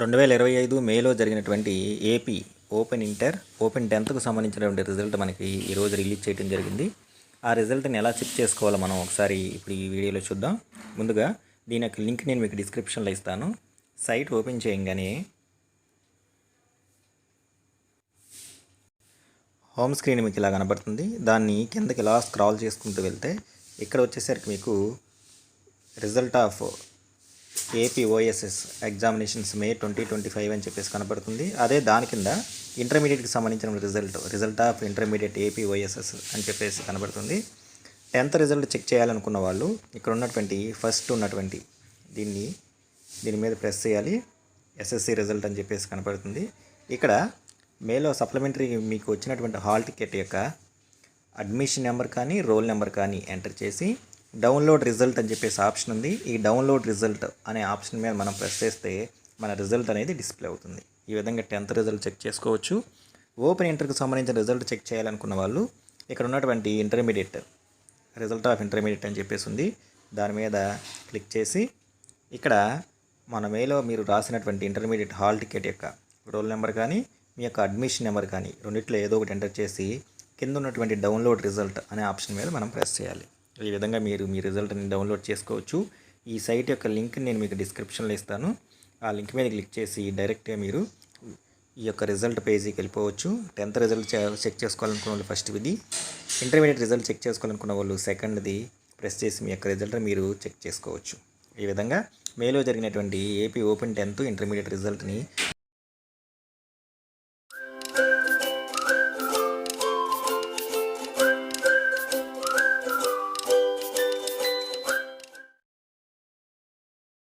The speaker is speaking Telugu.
రెండు వేల ఇరవై ఐదు మేలో జరిగినటువంటి ఏపీ ఓపెన్ ఇంటర్ ఓపెన్ టెన్త్కు సంబంధించినటువంటి రిజల్ట్ మనకి ఈరోజు రిలీజ్ చేయడం జరిగింది. ఆ రిజల్ట్ని ఎలా చెక్ చేసుకోవాలో మనం ఒకసారి ఇప్పుడు ఈ వీడియోలో చూద్దాం. ముందుగా దీని యొక్క లింక్ నేను మీకు డిస్క్రిప్షన్లో ఇస్తాను. సైట్ ఓపెన్ చేయంగానే హోమ్ స్క్రీన్ మీకు ఇలా కనబడుతుంది. దాన్ని కిందకి ఇలా స్క్రాల్ చేసుకుంటూ వెళ్తే ఇక్కడ వచ్చేసరికి మీకు result of AP OSS examinations May twenty twenty five అని చెప్పేసి కనబడుతుంది అదే దాని కింద ఇంటర్మీడియట్కి సంబంధించిన result result of intermediate AP OSS అని చెప్పేసి కనబడుతుంది టెన్త్ రిజల్ట్ చెక్ చేయాలనుకున్న వాళ్ళు ఇక్కడ ఉన్నటువంటి ఫస్ట్ ఉన్నటువంటి దీన్ని దీని మీద ప్రెస్ చేయాలి. ఎస్ఎస్సి రిజల్ట్ అని చెప్పేసి కనపడుతుంది. ఇక్కడ మేలో సప్లిమెంటరీ మీకు వచ్చినటువంటి హాల్ టికెట్ యొక్క అడ్మిషన్ నెంబర్ కానీ రోల్ నెంబర్ కానీ ఎంటర్ చేసి డౌన్లోడ్ రిజల్ట్ అని చెప్పేసి ఆప్షన్ ఉంది. ఈ డౌన్లోడ్ రిజల్ట్ అనే ఆప్షన్ మీద మనం ప్రెస్ చేస్తే మన రిజల్ట్ అనేది డిస్ప్లే అవుతుంది. ఈ విధంగా టెన్త్ రిజల్ట్ చెక్ చేసుకోవచ్చు. ఓపెన్ ఇంటర్కి సంబంధించిన రిజల్ట్ చెక్ చేయాలనుకున్న వాళ్ళు ఇక్కడ ఉన్నటువంటి ఇంటర్మీడియట్ రిజల్ట్ ఆఫ్ ఇంటర్మీడియట్ అని చెప్పేసి ఉంది. దాని మీద క్లిక్ చేసి ఇక్కడ మన మేలో మీరు రాసినటువంటి ఇంటర్మీడియట్ హాల్ టికెట్ యొక్క రోల్ నెంబర్ కానీ మీ యొక్క అడ్మిషన్ నెంబర్ కానీ రెండిట్లో ఏదో ఒకటి ఎంటర్ చేసి కింద ఉన్నటువంటి డౌన్లోడ్ రిజల్ట్ అనే ఆప్షన్ మీద మనం ప్రెస్ చేయాలి. ఈ విధంగా మీరు మీ రిజల్ట్ని డౌన్లోడ్ చేసుకోవచ్చు. ఈ సైట్ యొక్క లింక్ నేను మీకు డిస్క్రిప్షన్లో ఇస్తాను. ఆ లింక్ మీద క్లిక్ చేసి డైరెక్ట్గా మీరు ఈ యొక్క రిజల్ట్ పేజీకి వెళ్ళిపోవచ్చు. టెన్త్ రిజల్ట్ చెక్ చేసుకోవాలనుకున్న వాళ్ళు ఫస్ట్ ఇది ఇంటర్మీడియట్ రిజల్ట్ చెక్ చేసుకోవాలనుకున్న వాళ్ళు సెకండ్ది ప్రెస్ చేసి మీ యొక్క రిజల్ట్ మీరు చెక్ చేసుకోవచ్చు. ఈ విధంగా మేలో జరిగినటువంటి ఏపీ ఓపెన్ టెన్త్ ఇంటర్మీడియట్ రిజల్ట్ని